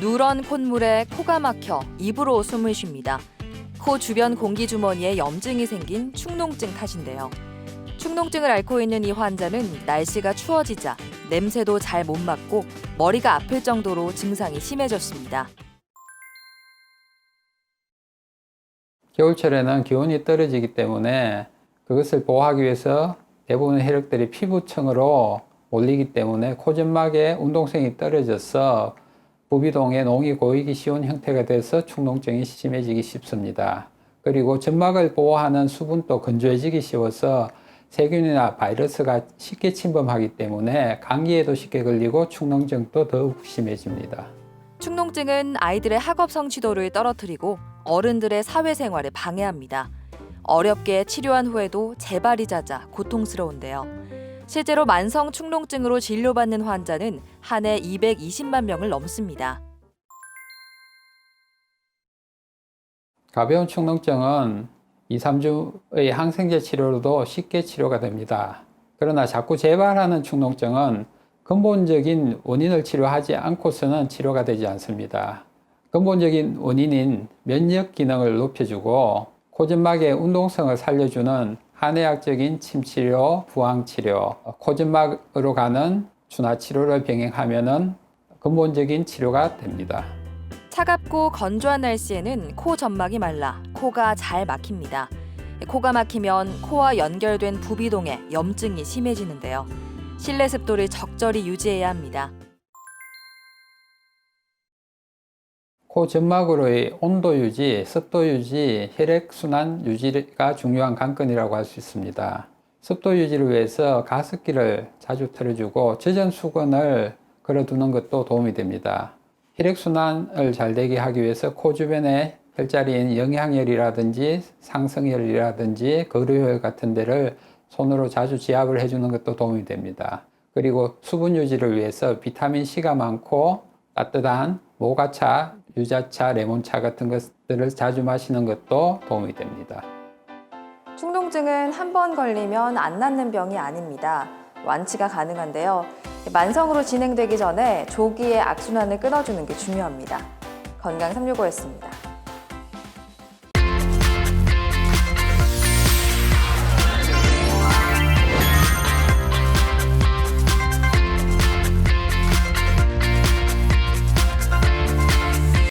누런 콧물에 코가 막혀 입으로 숨을 쉽니다. 코 주변 공기 주머니에 염증이 생긴 축농증 탓인데요. 축농증을 앓고 있는 이 환자는 날씨가 추워지자 냄새도 잘 못 맡고 머리가 아플 정도로 증상이 심해졌습니다. 겨울철에는 기온이 떨어지기 때문에 그것을 보호하기 위해서 대부분의 혈액들이 피부층으로 몰리기 때문에 코점막의 운동성이 떨어져서 부비동에 농이 고이기 쉬운 형태가 돼서 축농증이 심해지기 쉽습니다. 그리고 점막을 보호하는 수분도 건조해지기 쉬워서 세균이나 바이러스가 쉽게 침범하기 때문에 감기에도 쉽게 걸리고 축농증도 더욱 심해집니다. 축농증은 아이들의 학업 성취도를 떨어뜨리고 어른들의 사회생활을 방해합니다. 어렵게 치료한 후에도 재발이 잦아 고통스러운데요. 실제로 만성 축농증으로 진료받는 환자는 한 해 220만 명을 넘습니다. 가벼운 축농증은 2, 3주의 항생제 치료로도 쉽게 치료가 됩니다. 그러나 자꾸 재발하는 축농증은 근본적인 원인을 치료하지 않고서는 치료가 되지 않습니다. 근본적인 원인인 면역 기능을 높여주고 코점막의 운동성을 살려주는 한의학적인 침치료, 부항치료, 코점막으로 가는 준하치료를 병행하면 근본적인 치료가 됩니다. 차갑고 건조한 날씨에는 코 점막이 말라 코가 잘 막힙니다. 코가 막히면 코와 연결된 부비동에 염증이 심해지는데요. 실내 습도를 적절히 유지해야 합니다. 코 점막으로의 온도 유지, 습도 유지, 혈액 순환 유지가 중요한 관건이라고 할 수 있습니다. 습도 유지를 위해서 가습기를 자주 틀어주고 젖은 수건을 걸어두는 것도 도움이 됩니다. 혈액 순환을 잘 되게 하기 위해서 코 주변에 혈자리인 영향열이라든지 상승열이라든지 거류혈 같은 데를 손으로 자주 지압을 해주는 것도 도움이 됩니다. 그리고 수분 유지를 위해서 비타민 C가 많고 따뜻한 모가차, 유자차, 레몬차 같은 것들을 자주 마시는 것도 도움이 됩니다. 축농증은 한 번 걸리면 안 낫는 병이 아닙니다. 완치가 가능한데요. 만성으로 진행되기 전에 조기에 악순환을 끊어주는 게 중요합니다. 건강 365였습니다.